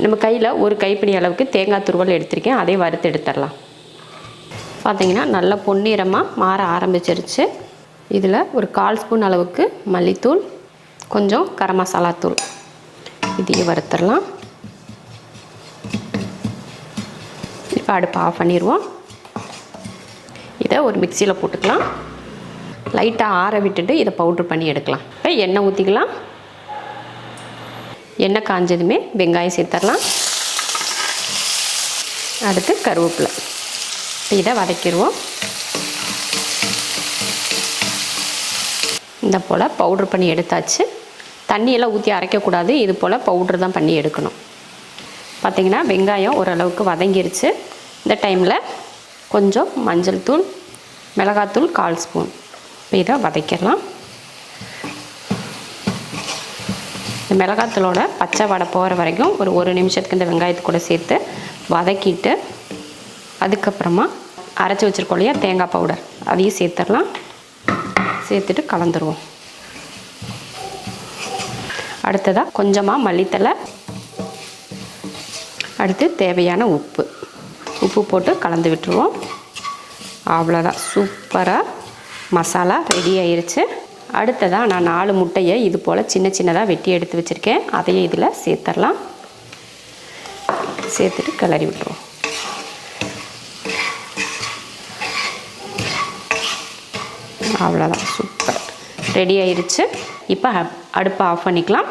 நம்ம கையில் ஒரு கைப்பிடி அளவுக்கு தேங்காய் துருவல் எடுத்திருக்கேன். அதை வறுத்து எடுத்துடலாம். பார்த்தீங்கன்னா நல்லா பொன்னிறமாக மாற ஆரம்பிச்சிருச்சு. இதில் ஒரு கால் ஸ்பூன் அளவுக்கு மல்லித்தூள் கொஞ்சம் கரம் மசாலா தூள். இதையும் வறுத்துடலாம். இப்போ அடுப்பு ஆஃப் பண்ணிடுவோம். இதை ஒரு மிக்சியில் போட்டுக்கலாம். லைட்டாக ஆற விட்டுட்டு இதை பவுட்ரு பண்ணி எடுக்கலாம். இப்போ எண்ணெய் ஊற்றிக்கலாம் எண்ணெய் காஞ்சதுமே வெங்காயம் சேர்த்துடலாம் அடுத்து கருவேப்பிலை. இதை வதக்கிடுவோம் இந்த போல் பவுட்ரு பண்ணி எடுத்தாச்சு. தண்ணியெல்லாம் ஊற்றி அரைக்கக்கூடாது. இது போல் பவுட்ரு தான் பண்ணி எடுக்கணும். பார்த்திங்கன்னா வெங்காயம் ஓரளவுக்கு வதங்கிருச்சு. இந்த டைமில் கொஞ்சம் மஞ்சள் தூள் மிளகாத்தூள் கால் ஸ்பூன். இப்போ இதை வதக்கிடலாம் இந்த மிளகாத்தூளோட பச்சை வடை போகிற வரைக்கும் ஒரு ஒரு நிமிஷத்துக்கு இந்த வெங்காயத்து கூட சேர்த்து வதக்கிட்டு அதுக்கப்புறமா அரைச்சி வச்சுருக்கோம் இல்லையா தேங்காய் பவுடர் அதையும் சேர்த்துடலாம். சேர்த்துட்டு கலந்துருவோம். அடுத்ததாக கொஞ்சமாக மல்லித்தலை அடுத்து தேவையான உப்பு. உப்பு போட்டு கலந்து விட்டுருவோம். அவ்வளோதான் சூப்பராக மசாலா ரெடி ஆயிடுச்சு அடுத்ததாக நான் நாலு முட்டையை இது போல் சின்ன சின்னதாக வெட்டி எடுத்து வச்சுருக்கேன். அதையும் இதில் சேர்த்துடலாம் சேர்த்துட்டு கிளறி விட்டுருவோம். அவ்வளோதான் சூப்பர். ரெடி ஆயிடுச்சு. இப்போ அடுப்பை ஆஃப் பண்ணிக்கலாம்.